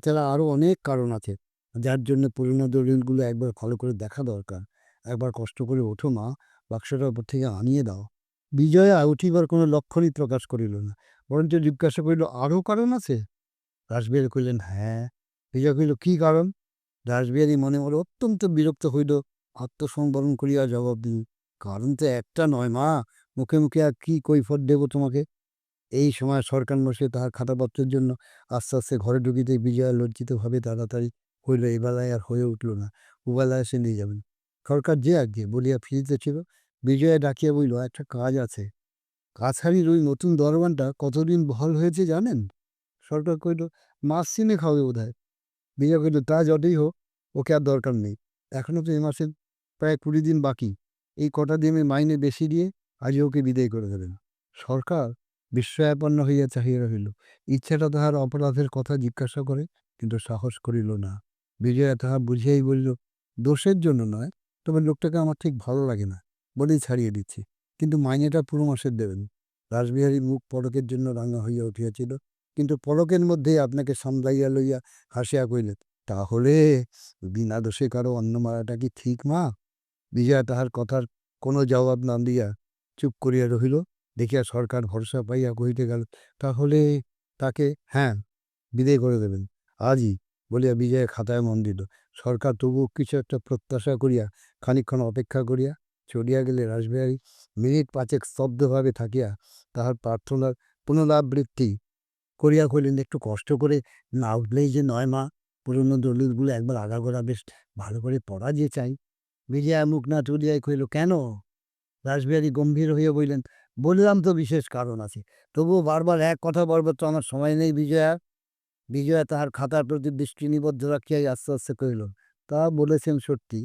তাছাড়া আরও অনেক কারণ আছে। যার জন্য পুরনো দলিলগুলো একবার ভালো করে দেখা দরকার। একবার কষ্ট করে ওঠো মা, বাক্সটার উপর থেকে আনিয়ে দাও। বিজয়া উঠিবার কোনো লক্ষণই প্রকাশ করিল না, বরঞ্চ জিজ্ঞাসা করিল আরও কারণ আছে? রাসবিহারী কহিলেন হ্যাঁ। বিজয় কহিল, কী কারণ? রাসবিহারী মনে মনে অত্যন্ত বিরক্ত হইল, আত্মসংবরণ করিয়া জবাব দিল, কারণ তো একটা নয় মা, মুখে মুখে আর কি কৈফত দেব তোমাকে? এই সময় সরকার মশাই তাহার খাতাপত্রের জন্য আস্তে আস্তে ঘরে ঢুকিতে বিজয়া লজ্জিতভাবে তাড়াতাড়ি হইল। এবেলায় আর হয়ে উঠল না। উবেলায় সে নিয়ে যাবেন। সরকার যে আজ্ঞে বলিয়া ফিরিতেছিল বিজয়া ডাকিয়া বইল একটা কাজ আছে। কাছারির ওই নতুন দরবানটা কতদিন বহাল হয়েছে জানেন? সরকার কইল মাস চিনে খাবে বোধ হয় বিজয় কইল তা যতই হোক, ওকে আর দরকার নেই। এখনও তো এ মাসের প্রায় কুড়ি দিন বাকি। এই কটা দিনে মাইনে বেশি দিয়ে আজই ওকে বিদায় করে দেবেন। সরকার বিস্ময়াপন্ন হইয়া চাহিয়া রহিল। ইচ্ছাটা তাহার অপরাধের কথা জিজ্ঞাসা করে, কিন্তু সাহস করিল না। বিজয়া তাহা বুঝিয়াই বলিল, দোষের জন্য নয়, তবে লোকটাকে আমার ঠিক ভালো লাগে না, বলেই ছাড়িয়ে দিচ্ছি। কিন্তু মাইনেটা পুরো মাসের দেবেন। রাসবিহারীর মুখ পলকের জন্য রাঙা হইয়া উঠিয়াছিল, কিন্তু পলকের মধ্যেই আপনাকে সামলাইয়া লইয়া হাসিয়া কইলেন তাহলে বিনা দোষে কারও অন্ন মারাটা কি ঠিক মা? বিজয়া তাহার কথার কোনো জবাব না দিয়া চুপ করিয়া রহিল। দেখিয়া সরকার ভরসা পাইয়া কহিতে গেল, তাহলে তাকে হ্যাঁ বিদায় করে দেবেন। আজই বলিয়া বিজয় খাতায় মন দিল। সরকার তবুও কিছু একটা প্রত্যাশা করিয়া খানিকক্ষণ অপেক্ষা করিয়া চলিয়া গেলে রাসবিহারী মিনিট পাঁচেক স্তব্ধভাবে থাকিয়া তাহার প্রার্থনার পুনরাবৃত্তি করিয়া কইলেন একটু কষ্ট করে না উঠলেই যে নয় মা, পুরনো দলিলগুলো একবার আগাগোড়া বেশ ভালো করে পড়া যে চাই। বিজয়া মুখ না তুলিয়াই কইল কেন? রাসবিহারী গম্ভীর হইয়া বললেন বললাম তো বিশেষ কারণ আছে। তবুও বারবার এক কথা বলবার তো আমার সময় নেই বিজয়া। বিজয়া তাহার খাতার প্রতি দৃষ্টি নিবদ্ধ রাখিয়াই আস্তে আস্তে কহিল, তা বলেছেন সত্যি,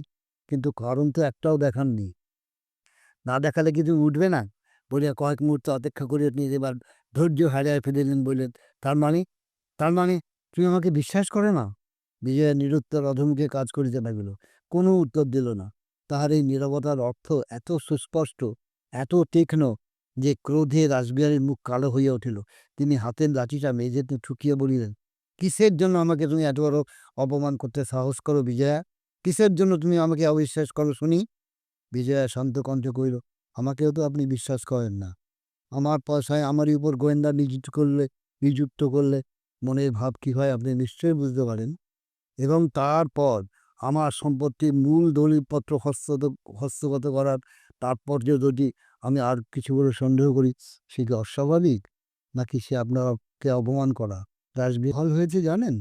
কিন্তু কারণ তো একটাও দেখাননি না দেখালে কিছু উঠবে না? বলিয়া কয়েক মুহূর্ত অপেক্ষা করিয়া তিনি এবার ধৈর্য হারিয়ে ফেলিলেন, বললেন, তার মানে তার মানে তুমি আমাকে বিশ্বাস করে না? বিজয়া নিরুত্তর অধমুখে কাজ করিতে লাগিল, কোনো উত্তর দিল না। তাহার এই নীরবতার অর্থ এত সুস্পষ্ট, এত তীক্ষ্ণ যে ক্রোধে রাসবিহারীর মুখ কালো হইয়া উঠিল। তিনি হাতের লাঠিটা মেঝেতে ঠুকিয়ে বলিলেন, কিসের জন্য আমাকে তুমি এত বড় অপমান করতে সাহস করো বিজয়া? কিসের জন্য তুমি আমাকে অবিশ্বাস করো শুনি? বিজয়া শান্ত কণ্ঠে কইল আমাকেও তো আপনি বিশ্বাস করেন না। আমার পয়সায় আমারই উপর গোয়েন্দা নিযুক্ত করলে নিযুক্ত করলে মনের ভাব কি হয় আপনি নিশ্চয়ই বুঝতে পারেন। এবং তারপর আমার সম্পত্তির মূল দলিলপত্র হস্তগত হস্তগত করার তাৎপর্য যদি আমি আর কিছু বলে সন্দেহ করি, সে কি অস্বাভাবিক? নাকি সে আপনাকে অপমান করা? রাসবিহল হয়েছে, জানেন?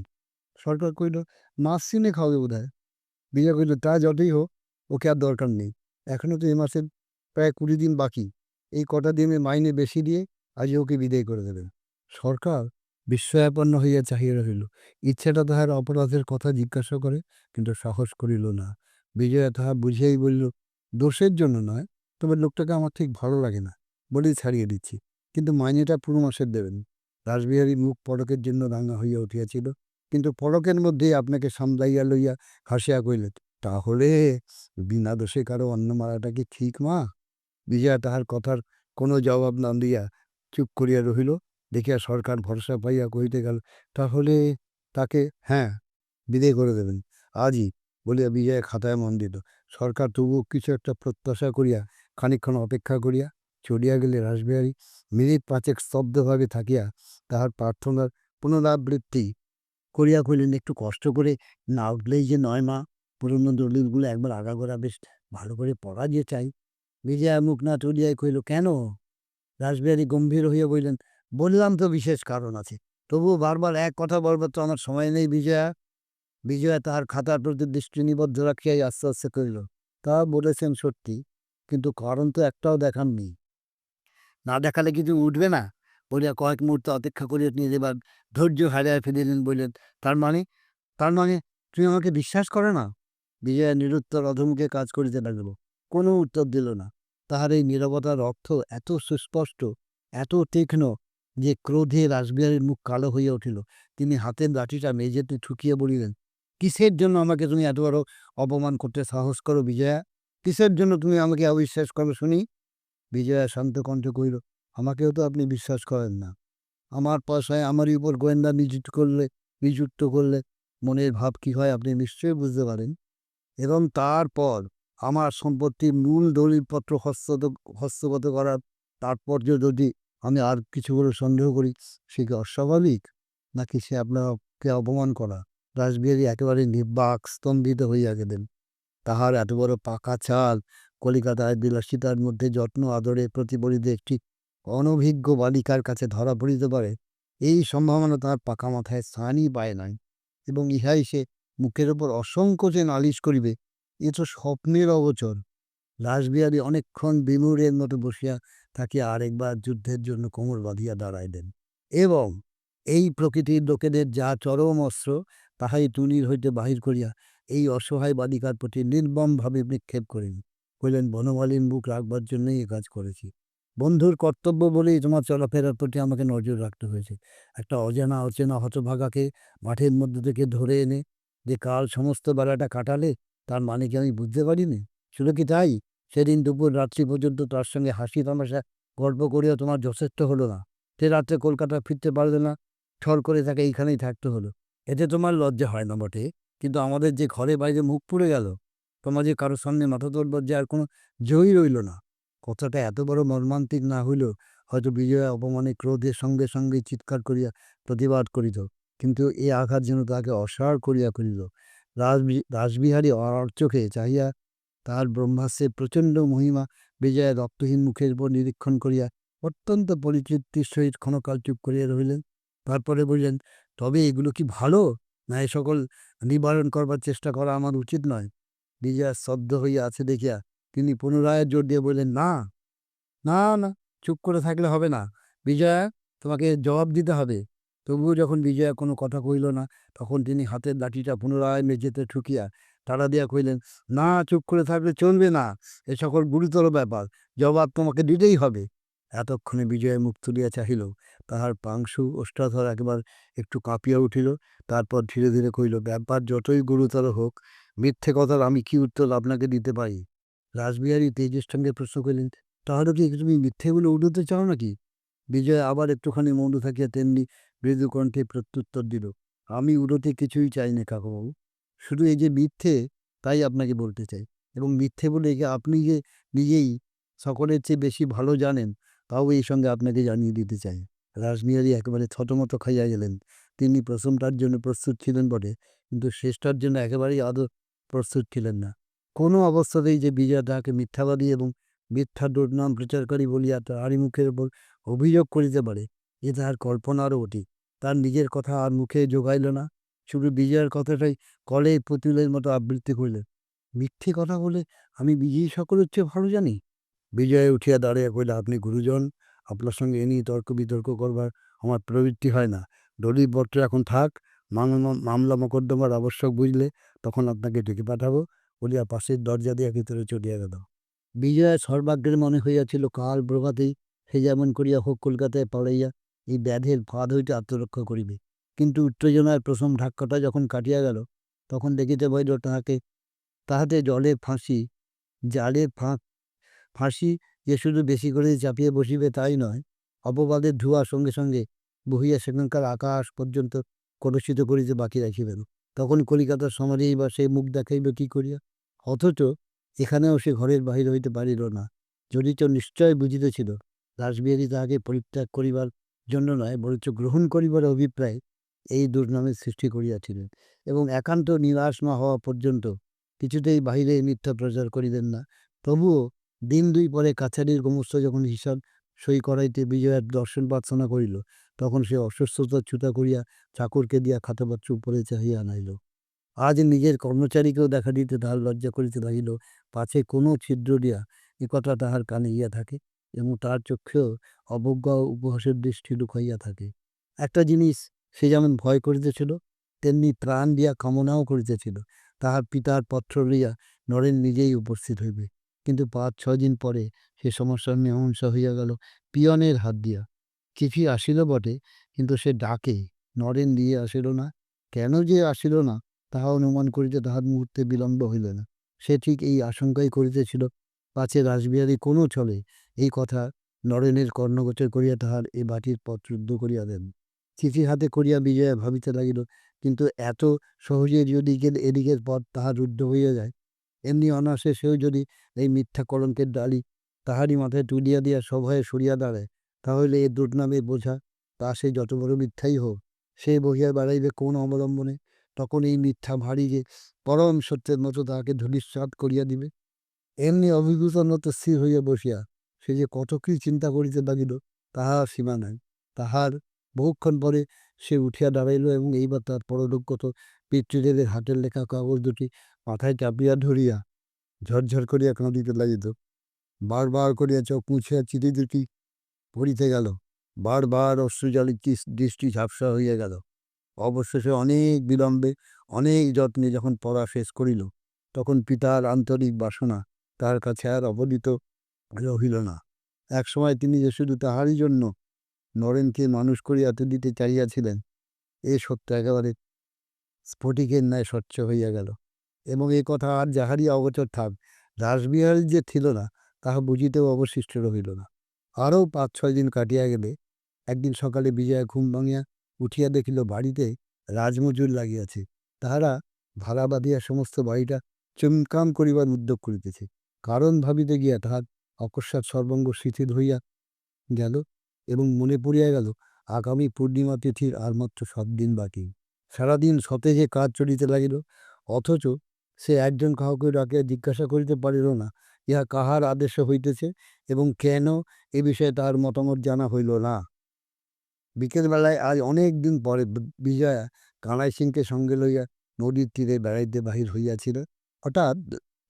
সরকার কইল, মাস চিনে খাওয়াবে বোধ হয় বিজয় কইল, তা যতই হোক, ওকে আর দরকার নেই। এখনও তো এ মাসের প্রায় কুড়ি দিন বাকি। এই কটা দিনে মাইনে বেশি দিয়ে আজ ওকে বিদায় করে দেবেন সরকার বিস্ময়াপন্ন হইয়া চাহিয়া রহিল। ইচ্ছাটা তাহার অপরাধের কথা জিজ্ঞাসা করে, কিন্তু সাহস করিল না। বিজয়া তাহা বুঝিয়াই বলিল, দোষের জন্য নয় তবে লোকটাকে আমার ঠিক ভালো লাগে না বলেই ছাড়িয়ে দিচ্ছি। কিন্তু মাইনেটা পুরো মাসের দেবেন। রাসবিহারীর মুখ পলকের জন্য রাঙা হইয়া উঠিয়াছিল। কিন্তু পলকের মধ্যেই আপনাকে সামলাইয়া লইয়া হাসিয়া কইলেন তাহলে বিনা দোষে কারও অন্ন মারাটা কি ঠিক, মা? বিজয়া তাহার কথার কোনো জবাব না দিয়া চুপ করিয়া রহিল। দেখিয়া সরকার ভরসা পাইয়া কহিতে গেল, তাহলে তাকে হ্যাঁ বিদায় করে দেবেন। আজই বলিয়া বিজয়া খাতায় মন দিল। সরকার তবুও কিছু একটা প্রত্যাশা করিয়া খানিকক্ষণ অপেক্ষা করিয়া চলিয়া গেলে রাসবিহারী মিনিট পাঁচেক স্তব্ধভাবে থাকিয়া তাহার প্রার্থনার পুনরাবৃত্তি করিয়া কইলেন একটু কষ্ট করে না উঠলেই যে নয় মা, পুরনো দলিলগুলো একবার আগাগোড়া বেশ ভালো করে পড়া যে চাই। বিজয়া মুখ না তুলিয়াই কইল কেন? রাসবিহারী গম্ভীর হইয়া বললেন, বললাম তো বিশেষ কারণ আছে। তবুও বারবার এক কথা বলবার তো আমার সময় নেই বিজয়া। বিজয়া তাহার খাতার প্রতি দৃষ্টি নিবদ্ধ রাখিয়াই আস্তে আস্তে কইল তা বলেছেন সত্যি। কিন্তু কারণ তো একটাও দেখাননি না দেখালে কিছু উঠবে না? বলিয়া কয়েক মুহূর্ত অপেক্ষা করিয়া তিনি এবার ধৈর্য হারিয়ে ফেলিলেন বললেন, তার মানে তার মানে তুমি আমাকে বিশ্বাস করে না? বিজয়া নিরুত্তর অধমুখে কাজ করিতে লাগিল। কোনো উত্তর দিল না। তাহার এই নীরবতার অর্থ এত সুস্পষ্ট, এত তীক্ষ্ণ যে ক্রোধে রাসবিহারীর মুখ কালো হইয়া উঠিল। তিনি হাতের লাঠিটা মেঝেতে ঠুকিয়ে বলিলেন, কিসের জন্য আমাকে তুমি এত বড় অপমান করতে সাহস করো বিজয়া? কিসের জন্য তুমি আমাকে অবিশ্বাস করো? শুনি। বিজয়া শান্ত কণ্ঠে কইল আমাকেও তো আপনি বিশ্বাস করেন না। আমার পয়সায় আমারই উপর গোয়েন্দা নিযুক্ত করলে নিযুক্ত করলে মনের ভাব কি হয় আপনি নিশ্চয়ই বুঝতে পারেন। এবং তারপর আমার সম্পত্তির মূল দলিলপত্র হস্তত হস্তগত করার তাৎপর্য যদি আমি আর কিছু করে সন্দেহ করি, সে কি অস্বাভাবিক? নাকি সে আপনাকে অপমান করা? রাসবিহারী একেবারে নির্বাক, স্তম্ভিত হইয়া গেলেন। তাহার এত বড় পাকা চাল কলিকাতায় বিলাসিতার মধ্যে যত্ন, আদরে প্রতিফলিত একটি অনভিজ্ঞ বালিকার কাছে ধরা পড়িতে পারে, এই সম্ভাবনা তাহার পাকা মাথায় স্থানই পায় নাই এবং ইহাই সে মুখের ওপর অসংকোচে নালিশ করিবে, এ তো স্বপ্নের অবচর রাসবিহারী অনেকক্ষণ বিমূঢ়ের মতো বসিয়া থাকিয়া আরেকবার যুদ্ধের জন্য কোমর বাঁধিয়া দাঁড়াইলেন এবং এই প্রকৃতির লোকেদের যা চরম অস্ত্র, তাহাই তুনির হইতে বাহির করিয়া এই অসহায় বালিকার প্রতি নির্মমভাবে নিক্ষেপ করিলেন কইলেন বনমালীর মুখ রাখবার জন্যই এ কাজ করেছি। বন্ধুর কর্তব্য বলেই তোমার চলাফেরার প্রতি আমাকে নজর রাখতে হয়েছে। একটা অজানা অচেনা হতভাগাকে মাঠের মধ্যে থেকে ধরে এনে যে কাল সমস্ত বেলাটা কাটালে তার মানে কি আমি বুঝতে পারিনি? শুধু কি তাই? সেদিন দুপুর রাত্রি পর্যন্ত তার সঙ্গে হাসি তামাশা, গল্প করেও তোমার যথেষ্ট হলো না। সে রাত্রে কলকাতা ফিরতে পারলে না। ছল করে তাকে এইখানেই থাকতে হলো। এতে তোমার লজ্জা হয় না বটে? কিন্তু আমাদের যে ঘরে বাইরে মুখ পুড়ে গেল যে কারোর সামনে মাথা তোলবার যে আর কোনো জয়ী রইল না। কথাটা এত বড় মর্মান্তিক না হইলেও হয়তো বিজয়া অপমানে ক্রোধের সঙ্গে সঙ্গে চিৎকার করিয়া প্রতিবাদ করিত, কিন্তু এ আঘাত যেন তাহাকে অসাড় করিয়া করিল রাসবি রাসবিহারী অর চোখে চাহিয়া তাহার ব্রহ্মাস্ত্রের প্রচণ্ড মহিমা বিজয়ের রক্তহীন মুখের উপর নিরীক্ষণ করিয়া অত্যন্ত পরিচিতির সহিত ক্ষণকাল চুপ করিয়া রহিলেন। তারপরে বললেন, তবে এগুলো কি ভালো? না এ সকল নিবারণ করবার চেষ্টা করা আমার উচিত নয়। বিজয়া স্তব্ধ হইয়া আছে দেখিয়া তিনি পুনরায় জোর দিয়ে বললেন, না না না, চুপ করে থাকলে হবে না। বিজয়া, তোমাকে জবাব দিতে হবে। তবুও যখন বিজয়া কোনো কথা কইল না, তখন তিনি হাতের লাঠিটা পুনরায় মেঝেতে ঠুকিয়া তাড়া দিয়া কইলেন না, চুপ করে থাকলে চলবে না। এ সকল গুরুতর ব্যাপার। জবাব তোমাকে দিতেই হবে। এতক্ষণে বিজয় মুখ তুলিয়া চাহিল। তাহার পাংশু ওষ্ঠাধর একবার একটু কাঁপিয়া উঠিল, তারপর ধীরে ধীরে কইল ব্যাপার যতই গুরুতর হোক, মিথ্যে কথার আমি কি উত্তর আপনাকে দিতে পারি? রাসবিহারী তেজের সঙ্গে প্রশ্ন করিলেন, তাহলে কি তুমি মিথ্যে বলে উঠতে চাও নাকি? বিজয় আবার একটুখানি মৌন থাকিয়া তেমনি মৃদু কণ্ঠে প্রত্যুত্তর দিল, আমি উড়োতে কিছুই চাই না কাকুবাবু। শুধু এই যে মিথ্যে, তাই আপনাকে বলতে চাই। এবং মিথ্যে বলে একে আপনি যে নিজেই সকলের চেয়ে বেশি ভালো জানেন, তাও এই সঙ্গে আপনাকে জানিয়ে দিতে চাই। রাসবিহারী একেবারে থতমত খাইয়া গেলেন। তিনি প্রথমটার জন্য প্রস্তুত ছিলেন বটে, কিন্তু শেষটার জন্য একেবারেই আদৌ প্রস্তুত ছিলেন না। কোনো অবস্থাতেই যে বিজয় তাহাকে মিথ্যাবাদী এবং মিথ্যা দুর্নাম প্রচারকারী বলিয়া তাহারই মুখের ওপর অভিযোগ করিতে পারে, এ তাহার কল্পনারও অতীত। তার নিজের কথা আর মুখে জোগাইল না, শুধু বিজয়ের কথাটাই কলে পুতুলের মতো আবৃত্তি করিলেন। মিথ্যে কথা বলে আমি বিজয়ী সকলের চেয়ে ভালো জানি? বিজয় উঠিয়া দাঁড়িয়ে কইলে আপনি গুরুজন আপনার সঙ্গে এ নিয়ে তর্ক বিতর্ক করবার আমার প্রবৃত্তি হয় না। দলিলপত্র এখন থাক মামলা মোকদ্দমার আবশ্যক বুঝলে তখন আপনাকে ডেকে পাঠাবো। বলিয়া পাশের দরজা দিয়া ভিতরে চলিয়া গেল। বিজয় সর্বাগ্রের মনে হইয়াছিল কাল প্রভাতেই সে যেমন করিয়া হোক কলকাতায় পালাইয়া এই ব্যাধের ফাঁদ হইতে আত্মরক্ষা করিবে। কিন্তু উত্তেজনার প্রথম ধাক্কাটা যখন কাটিয়া গেল, তখন দেখিতে পাইল তাহাকে, তাহাতে জলে ফাঁসি, জালে ফাঁক, ফাঁসি যে শুধু বেশি করে চাপিয়ে বসিবে তাই নয় অপবাদের ধোঁয়া সঙ্গে সঙ্গে বহিয়া সেখানকার আকাশ পর্যন্ত কলুষিত করিতে বাকি রাখিবেন। তখন কলিকাতার সমাজেই বা সে মুখ দেখাইবে কি করিয়া? অথচ এখানেও সে ঘরের বাহির হইতে পারিল না। যদি জড়িত নিশ্চয় বুঝিতেছিল, রাসবিহারী তাহাকে পরিত্যাগ করিবার জন্য নয়, বরঞ্চ গ্রহণ করিবার অভিপ্রায় এই দুর্নামের সৃষ্টি করিয়াছিলেন এবং একান্ত নিরাশ না হওয়া পর্যন্ত কিছুতেই বাহিরে মিথ্যা প্রচার করিলেন না। তবুও দিন দুই পরে কাছারির গোমস্ত যখন হিসাব সই করাইতে বিজয়ের দর্শন প্রার্থনা করিল, তখন সে অসুস্থতা ছুতা করিয়া চাকরকে দিয়া খাতাপত্র উপরে চাহিয়া আনাইল। আজ নিজের কর্মচারীকেও দেখা দিতে তাহার লজ্জা করিতে লাগিল, পাছে কোনো ছিদ্র দিয়া এ কথা তাহার কানে ইয়া থাকে এবং তার চক্ষেও অবজ্ঞা ও উপহাসের দৃষ্টি লুকাইয়া থাকে। একটা জিনিস সে যেমন ভয় করিতেছিল, তেমনি প্রাণ দিয়া কামনাও করিতেছিল, তাহার পিতার পত্র লইয়া নরেন নিজেই উপস্থিত হইবে। কিন্তু পাঁচ, ছয় দিন পরে সে সমস্যার মীমাংসা হইয়া গেল পিয়নের হাত দিয়া। চিঠি আসিল বটে, কিন্তু সে ডাকে, নরেন দিয়ে আসিল না। কেন যে আসিল না, তাহা অনুমান করিতে তাহার মুহূর্তে বিলম্ব হইল না। সে ঠিক এই আশঙ্কাই করিতেছিল, পাছে রাসবিহারী কোনো চলে এই কথা নরেনের কর্ণগোচর করিয়া তাহার এ বাটির পথ রুদ্ধ করিয়া দেন। চিঠি হাতে করিয়া বিজয়া ভাবিতে লাগিল, কিন্তু এত সহজে যদি এদিকের পথ তাহার রুদ্ধ হইয়া যায় এমনি অনায়াসে সেও যদি এই মিথ্যা কলঙ্কের ডালি তাহারই মাথায় তুলিয়া দিয়া সভয়ে সরিয়া দাঁড়ায়, তাহলে এ দুর্নামের বোঝা তা সে যত বড় মিথ্যাই হোক। সে বহিয়া বেড়াইবে কোন অবলম্বনে? তখন এই মিথ্যা ভারী যে পরম সত্যের মতো তাহাকে ধূলিসাৎ করিয়া দিবে। এমনি অভিভূতর মতো স্থির হইয়া বসিয়া সে যে কত কি চিন্তা করিতে লাগিল তাহার সীমা নাই। তাহার বহুক্ষণ পরে সে উঠিয়া দাঁড়াইল এবং এইবার তার পরলোকগত পিতৃদেবের হাতের লেখা কাগজ দুটি মাথায় চাপিয়া ধরিয়া ঝরঝর করিয়া কাঁদিতে লাগিল। বারবার করিয়া চোখ মুছিয়া চিঠি দুটি পড়িতে গেল। বারবার অশ্রুজালিত দৃষ- দৃষ্টি ঝাপসা হইয়া গেল। অবশেষে অনেক বিলম্বে, অনেক যত্নে যখন পড়া শেষ করিল, তখন পিতার আন্তরিক বাসনা তার কাছে আর অবদিত রহিল না। একসময় তিনি যে শুধু তাহারই জন্য নরেনকে মানুষ করিয়া তুলিতে চাইয়াছিলেন এ সত্য একেবারে স্ফটিকের ন্যায় স্বচ্ছ হইয়া গেল। এবং এ কথা আর যাহারই অগোচর থাক, রাসবিহারী যে ছিল না, তাহা বুঝিতেও অবশিষ্ট রহিল না। আরও পাঁচ ছয় দিন কাটিয়া গেলে, একদিন সকালে বিজয়া ঘুম ভাঙিয়া উঠিয়া দেখিল বাড়িতে রাজমজুর লাগিয়াছে। তাহারা ভাড়া বাঁধিয়া সমস্ত বাড়িটা চুমকাম করিবার উদ্যোগ করিতেছে। কারণ ভাবিতে গিয়া তাহার অকস্মাৎ সর্বাঙ্গ শিথিল হইয়া গেল এবং মনে পড়িয়া গেল, আগামী পূর্ণিমা তিথির আর মাত্র সাত দিন বাকি। সারাদিন সতেজে কাজ চলিতে লাগিল, অথচ সে একজন কাহাকে ডাকিয়া জিজ্ঞাসা করিতে পারিল না। ইহা কাহার আদেশে হইতেছে এবং কেন এ বিষয়ে তার মতামত জানা হইল না। বিকেলবেলায় আজ অনেক দিন পরে বিজয়া কানাই সিংকে সঙ্গে লইয়া নদীর তীরে বেড়াইতে বাহির হইয়াছিল। হঠাৎ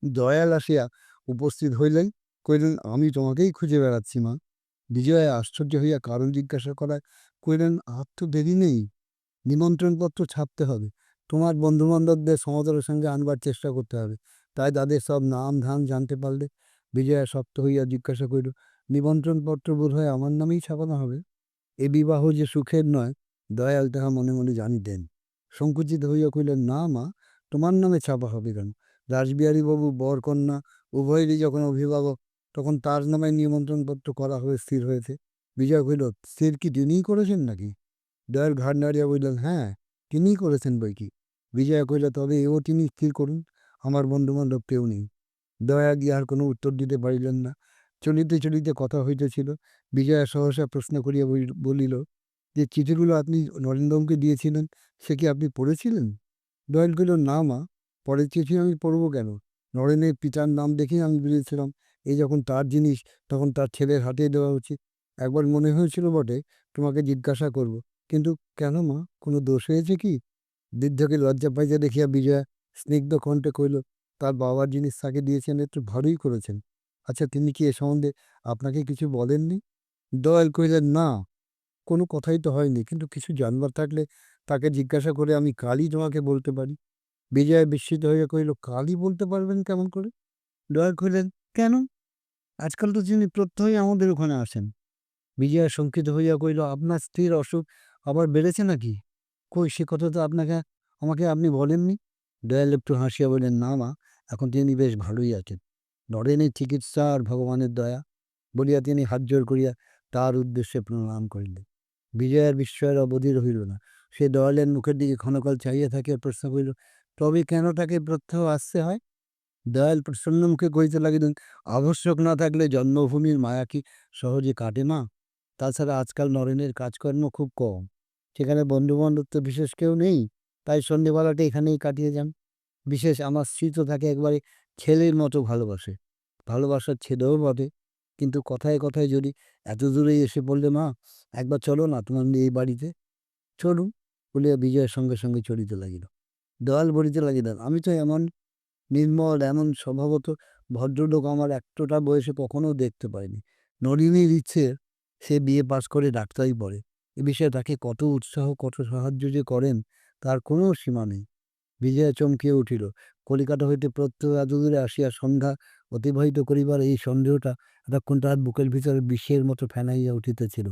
দয়াল আসিয়া উপস্থিত হইলেন কইলেন আমি তোমাকেই খুঁজে বেড়াচ্ছি, মা। বিজয়া আশ্চর্য হইয়া কারণ জিজ্ঞাসা করায় কইলেন আর তো দেরি নেই। নিমন্ত্রণপত্র ছাপতে হবে। তোমার বন্ধুবান্ধবদের সমাদরের সঙ্গে আনবার চেষ্টা করতে হবে। তাই তাদের সব নাম ধাম জানতে পারলে বিজয়া শক্ত হইয়া জিজ্ঞাসা করিল নিমন্ত্রণপত্র বোধ হয় আমার নামেই ছাপানো হবে? এ বিবাহ যে সুখের নয়, দয়াল তাহা মনে মনে জানিতেন সংকুচিত হইয়া কইলেন না মা, তোমার নামে ছাপা হবে কেন? রাসবিহারীবাবু বর কন্যা উভয়েরই যখন অভিভাবক, তখন তার নামে নিমন্ত্রণপত্র করা হয়ে স্থির হয়েছে বিজয় কইল স্থির কি তিনিই করেছেন নাকি দয়াল ঘাট নাড়িয়া বললেন হ্যাঁ তিনিই করেছেন বই কি? বিজয়া কইল তবে এও তিনি স্থির করুন, আমার বন্ধুবান্ধব কেউ নেই। দয়া গিয়ে আর কোনো উত্তর দিতে পারিলেন না। চলিতে চলিতে কথা হইতেছিল। বিজয়া সহসা প্রশ্ন করিয়া বলি- বলিল, যে চিঠিগুলো আপনি নরেন্দ্রমকে দিয়েছিলেন, সে কি আপনি পড়েছিলেন? দয়াল কইল না মা, পরের চিঠি আমি পড়ব কেন? নরেনের পিতার নাম দেখেই আমি বুঝেছিলাম। এই যখন তার জিনিস, তখন তার ছেলের হাতে দেওয়া উচিত। একবার মনে হয়েছিল বটে, তোমাকে জিজ্ঞাসা করব। কিন্তু কেন মা? কোনো দোষ হয়েছে কি? বৃদ্ধকে লজ্জা পাইতে দেখিয়া বিজয়া স্নিগ্ধ কণ্ঠে কইল তার বাবার জিনিস তাকে দিয়েছেন একটু ভালোই করেছেন। আচ্ছা তিনি কি এ সম্বন্ধে আপনাকে কিছু বলেননি? দয়াল কহিলেন, না, কোনো কথাই তো হয়নি। কিন্তু কিছু জানবার থাকলে তাকে জিজ্ঞাসা করে আমি কালই তোমাকে বলতে পারি। বিজয়া বিস্মিত হইয়া কহিল, কালই বলতে পারবেন কেমন করে? দয়াল কহিলেন, কেন? আজকাল তো তিনি প্রত্যহই আমাদের ওখানে আসেন। বিজয়া শঙ্কিত হইয়া কহিল, আপনার স্ত্রীর অসুখ আবার বেড়েছে নাকি? কই, সে কথা তো আপনাকে, আমাকে আপনি বলেননি? দয়াল একটু হাসিয়া বললেন, না মা, এখন তিনি বেশ ভালোই আছেন। নরেনের চিকিৎসা আর ভগবানের দয়া বলিয়া তিনি হাত জোর করিয়া তার উদ্দেশ্যে প্রণাম করিলেন। বিজয়ের বিস্ময়ের অবধি রহিল না। সে দয়ালের মুখের দিকে ক্ষণকাল চাইয়া থাকিয়া প্রশ্ন করিল, তবে কেন তাকে প্রত্যহ আসতে হয়? দয়াল প্রসন্ন মুখে কহিতে লাগিলেন, আবশ্যক না থাকলে জন্মভূমির মায়া কি সহজে কাটে না তাছাড়া আজকাল নরেনের কাজকর্ম খুব কম। সেখানে বন্ধুবান্ধব তো বিশেষ কেউ নেই, তাই সন্ধেবেলাটা এখানেই কাটিয়ে যান। বিশেষ আমার স্ত্রী তো তাকে একবারে ছেলের মতো ভালোবাসে, ভালোবাসার ছেলেও বটে। কিন্তু কথায় কথায় যদি এত দূরে এসে পড়লে মা, একবার চলো না তোমার এই বাড়িতে। চলুন, বলিয়া বিজয়ের সঙ্গে সঙ্গে চলিতে লাগিল। দয়াল বলিতে লাগিলেন। আমি তো এমন নির্মল, এমন স্বভাবত ভদ্রলোক আমার একটোটা বয়সে কখনো দেখতে পাইনি। নলিনীর ইচ্ছে, সে বিয়ে পাশ করে ডাক্তারি পড়ে। এ বিষয়ে তাকে কত উৎসাহ, কত সাহায্য যে করেন, তার কোনো সীমা নেই। বিজয়া চমকিয়ে উঠিল, কলিকাতা হইতে প্রত্যহ এত দূরে আসিয়া সন্ধ্যা অতিবাহিত করিবার এই সন্দেহটা এতক্ষণ তাহার বুকের ভিতরে বিষের মতো ফেনাইয়া উঠিতেছিল।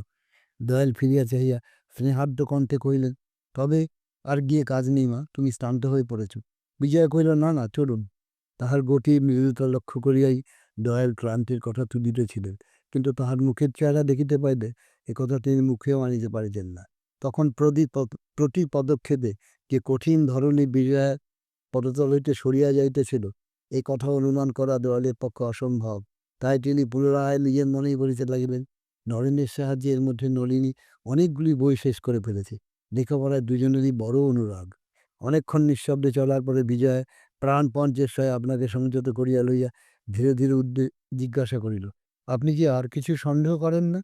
দয়াল ফিরিয়া চাহিয়া স্নেহার্দ্র কণ্ঠে কহিলেন, তবে আর গিয়ে কাজ নেই মা, তুমি শ্রান্ত হয়ে পড়েছ। বিজয়া কহিল, না না, চলুন। তাহার গতি মৃদুতা লক্ষ্য করিয়াই দয়াল ক্লান্তির কথা তুলিতেছিলেন, কিন্তু তাহার মুখের চেহারা দেখিতে পাইলে একথা তিনি মুখেও আনিতে পারিতেন না। তখন প্রতি পদ- প্রতি পদক্ষেপে যে কঠিন ধরনের বিজয়ের পদতল হইতে সরিয়া যাইতেছিল এই কথা অনুমান করা দয়ালের পক্ষে অসম্ভব। তাই তিনি পুনরায় নিজের মনেই বলিতে লাগিলেন, নরেনের সাহায্যে এর মধ্যে নলিনী অনেকগুলি বই শেষ করে ফেলেছে। লেখাপড়ায় দুজনেরই বড় অনুরাগ। অনেকক্ষণ নিঃশব্দে চলার পরে বিজয় প্রাণপণ চেষ্টায় আপনাকে সংযত করিয়া লইয়া ধীরে ধীরে উদ্বে জিজ্ঞাসা করিল, আপনি কি আর কিছু সন্দেহ করেন না?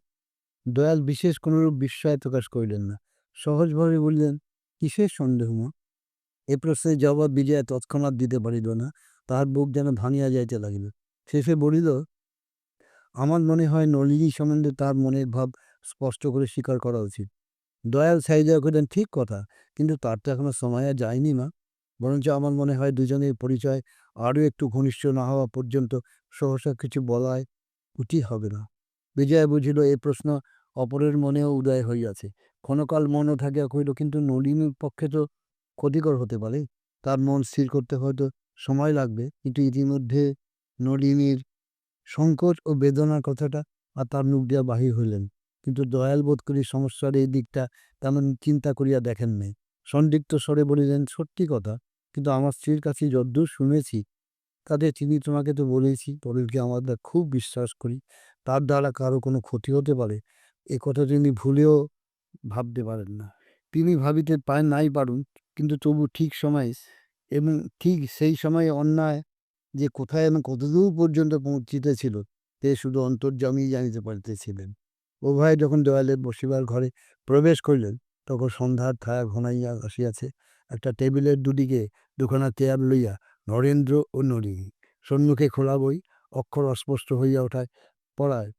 দয়াল বিশেষ কোনরূপ বিস্ময় প্রকাশ করিলেন না। সহজভাবে বললেন, কিসের সন্দেহ মা? এ প্রশ্নের জবাব বিজয় তৎক্ষণাৎ দিতে পারিল না। তাহার বুক যেন ভাঙিয়া যাইতে লাগিল। শেষে বলিল, আমার মনে হয় নলিনী সম্বন্ধে তার মনের ভাব স্পষ্ট করে স্বীকার করা উচিত। দয়াল সাইজা করিলেন, ঠিক কথা, কিন্তু তার তো এখনও সময় যায়নি মা। বরঞ্চ আমার মনে হয় দুজনের পরিচয় আরও একটু ঘনিষ্ঠ না হওয়া পর্যন্ত সহসা কিছু বলায় উচিত হবে না। বিজয় বুঝিল, এ প্রশ্ন অপরের মনেও উদয় হইয়াছে। ক্ষণকাল মনও থাকিয়া কহিল, কিন্তু নলিনীর পক্ষে তো ক্ষতিকর হতে পারে। তার মন স্থির করতে হয়তো সময় লাগবে। কিন্তু ইতিমধ্যে নলিনীর সংকোচ ও বেদনার কথাটা আর তার মুখ দিয়া বাহির হইলেন। কিন্তু দয়াল বোধ করি সমস্যার এই দিকটা তেমন চিন্তা করিয়া দেখেন নাই। সন্দিগ্ধ স্বরে বলিলেন, সত্যি কথা, কিন্তু আমার স্ত্রীর কাছে যদ্দূর শুনেছি, তাতে তিনি তোমাকে তো বলেছি পরেরকে আমরা খুব বিশ্বাস করি। তার দ্বারা কারও কোনো ক্ষতি হতে পারে। এ কথা তিনি ভুলেও ভাবতে পারেন না। তিনি ভাবিতে পায় নাই পারুন, কিন্তু তবু ঠিক সময়ে এবং ঠিক সেই সময়ে অন্যায় যে কোথায় এবং কতদূর পর্যন্ত পৌঁছিতেছিল, তে শুধু অন্তর্যামী জানিতে পারিতেছিলেন। উভয়ে যখন দেওয়ালের বসিবার ঘরে প্রবেশ করিলেন, তখন সন্ধ্যার ছায়া ঘনাইয়া আসিয়াছে। একটা টেবিলের দুদিকে দুখানা চেয়ার লইয়া নরেন্দ্র ও নলিনী। সম্মুখে খোলা বই, অক্ষর অস্পষ্ট হইয়া ওঠায়, পড়ায়।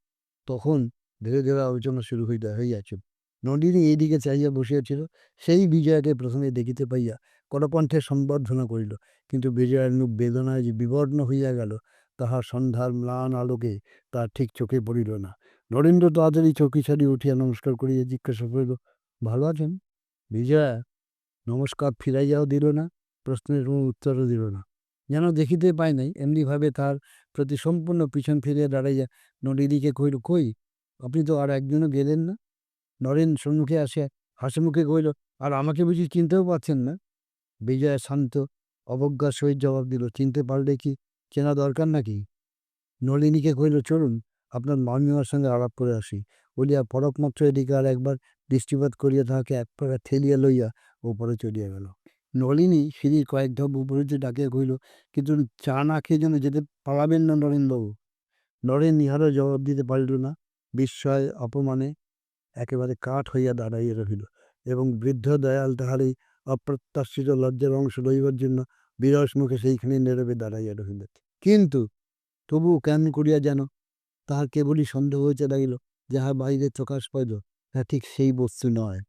তখন ধীরে ধীরে আলোচনা শুরু হইতে, হইয়াছে। নলিনী এইদিকে চাইয়া বসিয়াছিল, সেই বিজয়াকে প্রথমে দেখিতে পাইয়া করকণ্ঠে সম্বর্ধনা করিল, কিন্তু বিজয়ার মুখ বেদনায় যে বিবর্ণ হইয়া গেল, তাহা সন্ধ্যার ম্লান আলোকে তার ঠিক চোখে পড়িল না। নরেন্দ্র তাড়াতাড়ি চৌকি ছাড়িয়ে উঠিয়া নমস্কার করিয়া জিজ্ঞাসা করিল, ভালো আছেন? বিজয়া, নমস্কার ফিরাইয়াও দিল না, প্রশ্নের কোনো উত্তরও দিল না। যেন দেখিতে পায় নাই, এমনিভাবে তার প্রতি সম্পূর্ণ পিছন ফিরিয়া দাঁড়াইয়া নলিনীকে কহিল, কই আপনি তো আর একজনও গেলেন না। নরেন সম্মুখে আসে হাসি মুখে কহিল, আর আমাকে বুঝি চিনতেও পারছেন না? বিজয়া শান্ত অবজ্ঞার সহিত জবাব দিল, চিনতে পারলে কি চেনা দরকার নাকি? নলিনীকে কহিল, চলুন, আপনার মামিমার সঙ্গে আলাপ করে আসি। বলিয়া পরকমাত্র এদিকে আর একবার দৃষ্টিপাত করিয়া তাহাকে এক প্রকার ঠেলিয়া লইয়া ওপরে চলিয়া গেল। নলিনী সিঁড়ির কয়েক ধাপ উপরে ডাকিয়া কহিল, কিন্তু চা না খেয়ে যেন যেতে পারাবেন না নরেনবাবু? নরেন ইহারও জবাব দিতে পারিল না। বিস্ময়, অপমানে একেবারে কাঠ হইয়া দাঁড়াইয়া রহিল এবং বৃদ্ধ দয়াল তাহার এই অপ্রত্যাশিত লজ্জার অংশ লইবার জন্য বিরস মুখে সেইখানে নীরবে দাঁড়াইয়া রহিল কিন্তু তবু কেন করিয়া যেন তাহার কেবলই সন্দেহ হইতে লাগিল, যাহা বাইরে প্রকাশ পাইল, তা ঠিক সেই বস্তু নয়।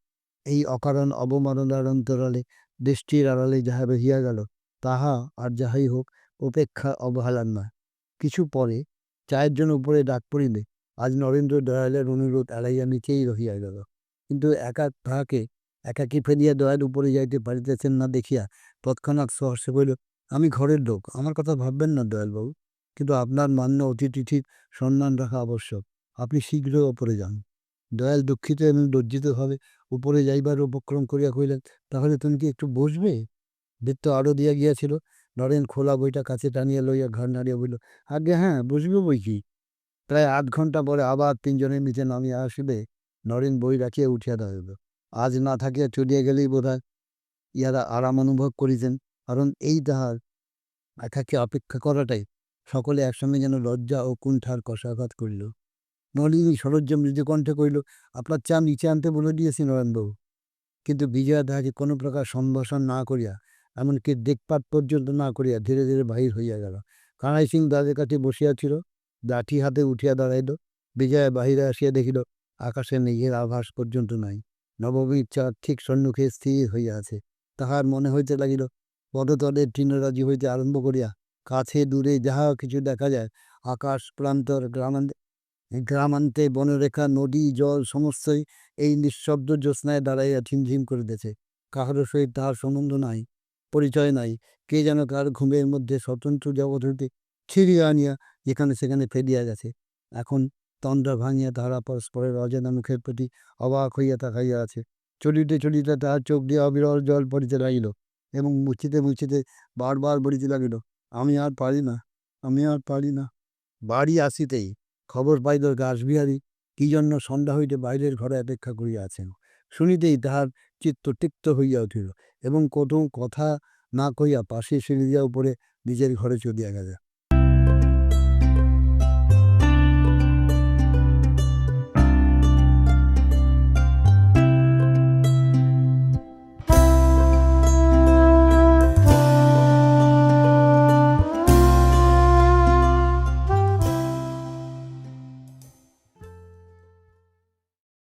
এই অকারণ অবমাননার অন্তরালে, দৃষ্টির আড়ালে যাহা রহিয়া গেল, তাহা আর যাহাই হোক উপেক্ষা অবহেলার নয়। কিছু পরে চায়ের জন্য উপরে ডাক পড়িলে আজ নরেন্দ্র দয়ালের অনুরোধ এড়াইয়া নিচেই রহিয়া গেল। কিন্তু একা তাহাকে একাকী ফেলিয়া দয়াল উপরে যাইতে পারিতেছেন না দেখিয়া তৎক্ষণাৎ সহসে বলিল আমি ঘরের লোক, আমার কথা ভাববেন না দয়ালবাবু। কিন্তু আপনার মান্য অতিথির সম্মান রাখা আবশ্যক। আপনি শীঘ্র ওপরে যান। দয়াল দুঃখিত এবং লজ্জিতভাবে উপরে যাইবার উপক্রম করিয়া কহিলেন, তাহলে তুমি কি একটু বসবে? বৃত্ত আরও দিয়া গিয়াছিল। নরেন খোলা বইটা কাছে টানিয়া লইয়া ঘর নাড়িয়া বলিল আগে হ্যাঁ বসবে বই কি? প্রায় আধ ঘণ্টা পরে আবার তিনজনের নিচে নামিয়া আসিলে নরেন বই রাখিয়া উঠিয়া দাঁড়াইল আজ না থাকিয়া চলিয়া গেলেই বোধ ইহারা আরাম অনুভব করিতেন, কারণ এই তাহার একাকে অপেক্ষা করাটাই সকলে একসঙ্গে যেন লজ্জা ও কুণ্ঠার কষাঘাত করিল। নলিনী সরোজ্য মৃদু কণ্ঠে কহিল, আপনার চা নিচে আনতে বলে দিয়েছি নরেনবাবু। কিন্তু বিজয়া তাহাকে কোনো প্রকার সম্ভাষণ না করিয়া, এমনকি দেখপাত পর্যন্ত না করিয়া ধীরে ধীরে বাহির হইয়া গেল। কানাই সিং দ্বারের কাছে বসিয়াছিল লাঠি হাতে উঠিয়া দাঁড়াইল, বিজয়া বাহিরে আসিয়া দেখিল, আকাশে মেঘের আভাস পর্যন্ত নাই। নবমীর চাঁদ ঠিক সন্মুখে স্থির হইয়া আছে। তাহার মনে হইতে লাগিল পদতলের তৃণরাজি হইতে আরম্ভ করিয়া, কাছে দূরে যাহা কিছু দেখা যায়, আকাশ প্রান্তর গ্রামান্তে গ্রামান্তে বনরেখা, নদী, জল সমস্তই এই নিঃশব্দ জ্যোৎস্নায় দাঁড়াইয়া ঝিমঝিম করিতেছে। কাহারও সহিত তাহার সম্বন্ধ নাই, পরিচয় নাই। কে যেন কার ঘুমের মধ্যে স্বতন্ত্র জগৎ হইতে ছিঁড়িয়া আনিয়া যেখানে সেখানে ফেলিয়া গেছে। এখন তন্দ্রা ভাঙিয়া তাহারা পরস্পরের অজানা মুখের প্রতি অবাক হইয়া তাকাইয়া আছে। চলিতে চলিতে তাহার চোখ দিয়া অবিরল জল পড়িতে লাগিল এবং মুছিতে মুছিতে বারবার বলিতে লাগিল, আমি আর পারি না, আমি আর পারি না। বাড়ি আসিতেই খবর পাইল রাসবিহারী কি জন্য সন্ধ্যা হইতে বাইরের ঘরে অপেক্ষা করিয়া আছেন। শুনিতেই তাহার চিত্ত তিক্ত হইয়া উঠিল এবং কোনো কথা না কইয়া পাশে সিঁড়ি দিয়া উপরে নিজের ঘরে চলিয়া গেল।